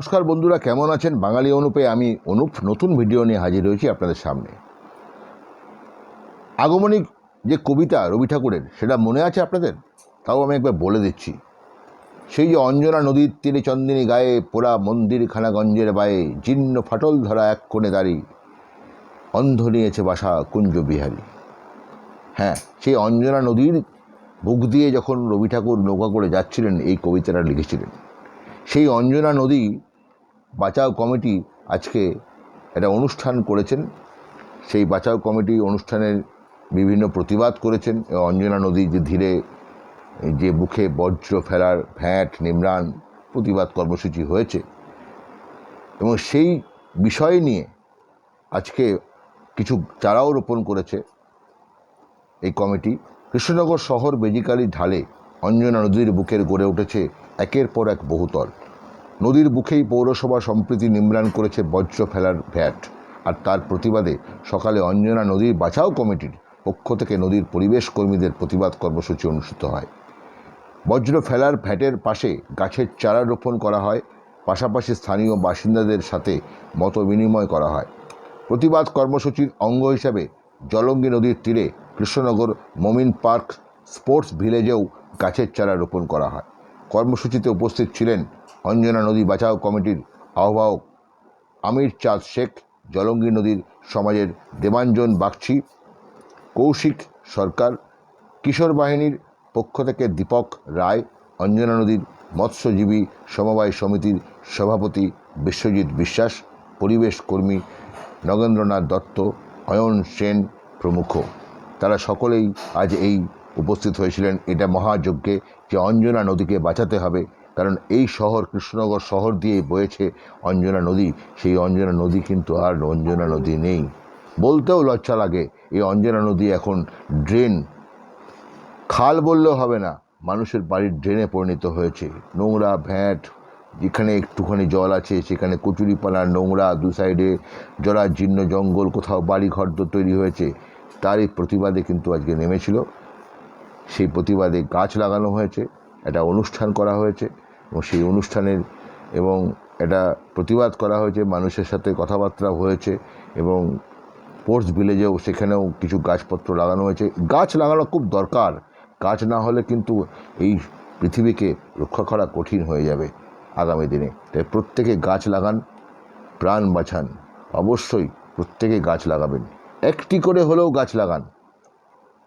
নমস্কার বন্ধুরা, কেমন আছেন? বাঙালি অনুপে আমি অনুপ, নতুন ভিডিও নিয়ে হাজির হয়েছি আপনাদের সামনে। আগমনিক যে কবিতা রবি ঠাকুরের, সেটা মনে আছে আপনাদের? তাও আমি একবার বলে দিচ্ছি। সেই যে অঞ্জনা নদীর তীরে চন্দিনী গায়ে পোড়া মন্দির খানাগঞ্জের বায়ে জীর্ণ ফাটল ধরা এক কোণে দাঁড়ি, অন্ধ নিয়েছে বাসা কুঞ্জ বিহারী। হ্যাঁ সেই অঞ্জনা নদীর বুক দিয়ে যখন রবি ঠাকুর নৌকা করে যাচ্ছিলেন, এই কবিতাটা লিখেছিলেন। সেই অঞ্জনা নদী বাঁচাও কমিটি আজকে একটা অনুষ্ঠান করেছেন। সেই বাঁচাও কমিটি অনুষ্ঠানের বিভিন্ন প্রতিবাদ করেছেন। অঞ্জনা নদী যে ধীরে যে বুকে বজ্র ফেলার ভ্যাট, নিমরান প্রতিবাদ কর্মসূচি হয়েছে। এবং সেই বিষয় নিয়ে আজকে কিছু চারাও রোপণ করেছে এই কমিটি। কৃষ্ণনগর শহর বেজিকালি ঢালে অঞ্জনা নদীর বুকের গড়ে উঠেছে একের পর এক বহুতল। নদীর বুকেই পৌরসভা সম্প্রীতি নিম্রান করেছে বজ্র ফেলার ভ্যাট। আর তার প্রতিবাদে সকালে অঞ্জনা নদীর বাঁচাও কমিটির পক্ষ থেকে নদীর পরিবেশ কর্মীদের প্রতিবাদ কর্মসূচি অনুষ্ঠিত হয়। বজ্র ফেলার ভ্যাটের পাশে গাছের চারা রোপণ করা হয়, পাশাপাশি স্থানীয় বাসিন্দাদের সাথে মত বিনিময় করা হয়। প্রতিবাদ কর্মসূচির অঙ্গ হিসাবে জলঙ্গি নদীর তীরে কৃষ্ণনগর মমিন পার্ক স্পোর্টস ভিলেজেও গাছের চারা রোপণ করা হয়। কর্মসূচিতে উপস্থিত ছিলেন অঞ্জনা নদী বাঁচাও কমিটির আহ্বায়ক। আমির চাঁদ শেখ, জলঙ্গি নদীর সমাজের দেবাঞ্জন বাগচি, কৌশিক সরকার, কিশোর বাহিনীর পক্ষ থেকে দীপক রায়, অঞ্জনা নদীর মৎস্যজীবী সমবায় সমিতির সভাপতি বিশ্বজিৎ বিশ্বাস, পরিবেশ কর্মী নগেন্দ্রনাথ দত্ত, অয়ন সেন প্রমুখ। তারা সকলেই আজ এই উপস্থিত হয়েছিলেন। এটা মহাযজ্ঞে যে অঞ্জনা নদীকে বাঁচাতে হবে কারণ এই শহর কৃষ্ণনগর শহর দিয়ে বয়েছে অঞ্জনা নদী। সেই অঞ্জনা নদী কিন্তু আর অঞ্জনা নদী নেই। বলতেও লজ্জা লাগে, এই অঞ্জনা নদী এখন ড্রেন। খাল বললেও হবে না, মানুষের বাড়ির ড্রেনে পরিণত হয়েছে। নোংরা ভ্যাট, যেখানে একটুখানি জল আছে, সেখানে কচুরিপানা, নোংরা, দু সাইডে জরাজীর্ণ জঙ্গল, কোথাও বাড়ি ঘর তৈরি হয়েছে। তারই প্রতিবাদে কিন্তু আজকে নেমেছিল। সেই প্রতিবাদে গাছ লাগানো হয়েছে, একটা অনুষ্ঠান করা হয়েছে। এবং সেই অনুষ্ঠানের এবং এটা প্রতিবাদ করা হয়েছে, মানুষের সাথে কথাবার্তা হয়েছে এবং স্পোর্টস ভিলেজেও সেখানেও কিছু গাছপত্র লাগানো হয়েছে। গাছ লাগানো খুব দরকার। গাছ না হলে কিন্তু এই পৃথিবীকে রক্ষা করা কঠিন হয়ে যাবে আগামী দিনে। তাই প্রত্যেকে গাছ লাগান, প্রাণ বাঁচান। অবশ্যই প্রত্যেকে গাছ লাগাবেন। একটি করে হলেও গাছ লাগান।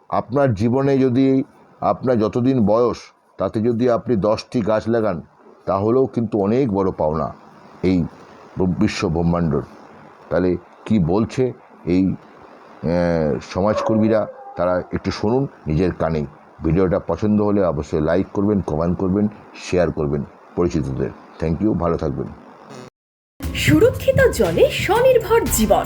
আপনার জীবনে যদি, আপনার যতদিন বয়স তাতে যদি আপনি দশটি গাছ লাগান, তাহলেও কিন্তু অনেক বড় পাওনা এই বিশ্ব ব্রহ্মাণ্ডর। তাহলে কি বলছে এই সমাজকর্মীরা? তারা একটু শুনুন নিজের কানেই ভিডিওটা পছন্দ হলে অবশ্যই লাইক করবেন, কমেন্ট করবেন, শেয়ার করবেন পরিচিতদের। থ্যাংক ইউ, ভালো থাকবেন। সুরক্ষিত জলে স্বনির্ভর জীবন।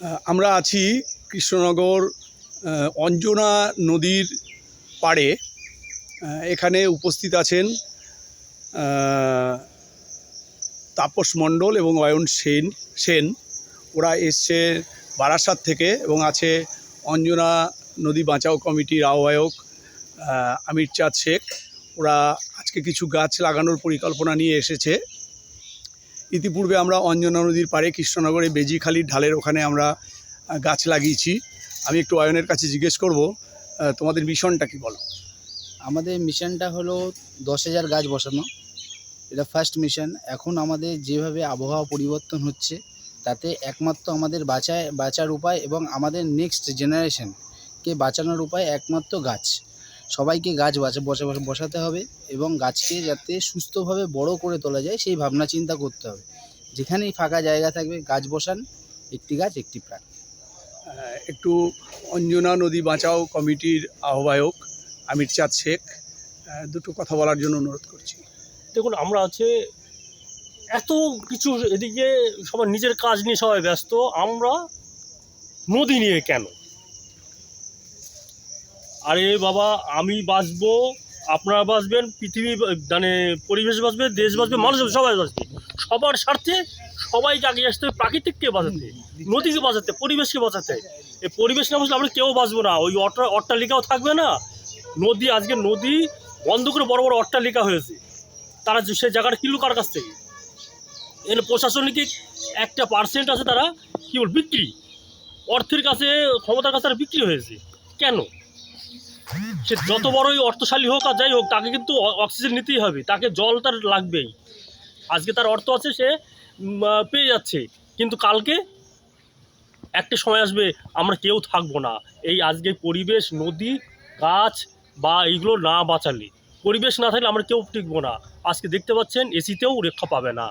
আমরা আছি কৃষ্ণনগর অঞ্জনা নদীর পাড়ে। এখানে উপস্থিত আছেন তাপস মণ্ডল এবং অয়ন সেন সেন। ওরা এসছে বারাসাত থেকে এবং আছে অঞ্জনা নদী বাঁচাও কমিটির আহ্বায়ক আহ, আমির চাঁদ শেখ। ওরা আজকে কিছু গাছ লাগানোর পরিকল্পনা নিয়ে এসেছে। ইতিপূর্বে আমরা অঞ্জনা নদীর পাড়ে কৃষ্ণনগরে বেজিখালির ঢালের ওখানে আমরা গাছ লাগিয়েছি। আমি একটু অয়নের কাছে জিজ্ঞেস করব তোমাদের মিশনটা কি বলো? আমাদের মিশনটা হলো দশ হাজার গাছ বসানো। এটা ফার্স্ট মিশন এখন আমাদের যেভাবে আবহাওয়া পরিবর্তন হচ্ছে, তাতে একমাত্র আমাদের বাঁচায়, বাঁচার উপায় এবং আমাদের নেক্সট জেনারেশনকে বাঁচানোর উপায় একমাত্র গাছ। সবাইকে গাছ বাঁচা বসা বসা- বসাতে হবে এবং গাছকে যাতে সুস্থভাবে বড় করে তোলা যায় সেই ভাবনা চিন্তা করতে হবে। যেখানেই ফাঁকা জায়গা থাকবে গাছ বসান একটি গাছ একটি প্রাণ। একটু অঞ্জনা নদী বাঁচাও কমিটির আহ্বায়ক আমির চাঁদ শেখ আহ, দুটো কথা বলার জন্য অনুরোধ করছি। দেখুন আমরা আছে এত কিছু এদিকে সবার নিজের কাজ নিয়ে সবাই ব্যস্ত আমরা নদী নিয়ে কেন? আরে বাবা, আমি বাঁচবো, আপনারা বাঁচবেন, পৃথিবী মানে পরিবেশ বাঁচবে, দেশ বাঁচবে, মানুষ সবাই বাঁচবে। সবার স্বার্থে সবাইকে আগে আসতে হবে, প্রাকৃতিককে বাঁচাতে, নদীকে বাঁচাতে, পরিবেশকে বাঁচাতে। এই পরিবেশ না বাঁচলে আমরা কেউ বাঁচবো না। ওই অট্টা, অট্টালিকাও থাকবে না। নদী, আজকে নদী বন্ধ করে বড় বড় অট্টালিকা হয়েছে। তারা সেই জায়গাটা কিনলো কার কাছ থেকে? এখানে প্রশাসনিক একটা পার্সেন্ট আছে তারা, কী বল, বিক্রি। অর্থের কাছে, ক্ষমতার কাছে তারা বিক্রি হয়েছে। কেন? সে যত বড়ই অর্থশালী হোক আর যাই হোক, তাকে কিন্তু অক্সিজেন নিতেই হবে। তাকে জল তার লাগবেই। আজকে তার অর্থ আছে সে পেয়ে যাচ্ছে। কিন্তু কালকে একটা সময় আসবে, আমরা কেউ থাকব না। এই আজকে পরিবেশ, নদী, গাছ বা এইগুলো না বাঁচালে। পরিবেশ না থাকলে আমরা কেউ টিকবো না। আজকে দেখতে পাচ্ছেন এসিতেও রক্ষা পাবে না।